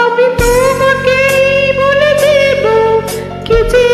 আমি তোমাকেই বলে দেব কি যে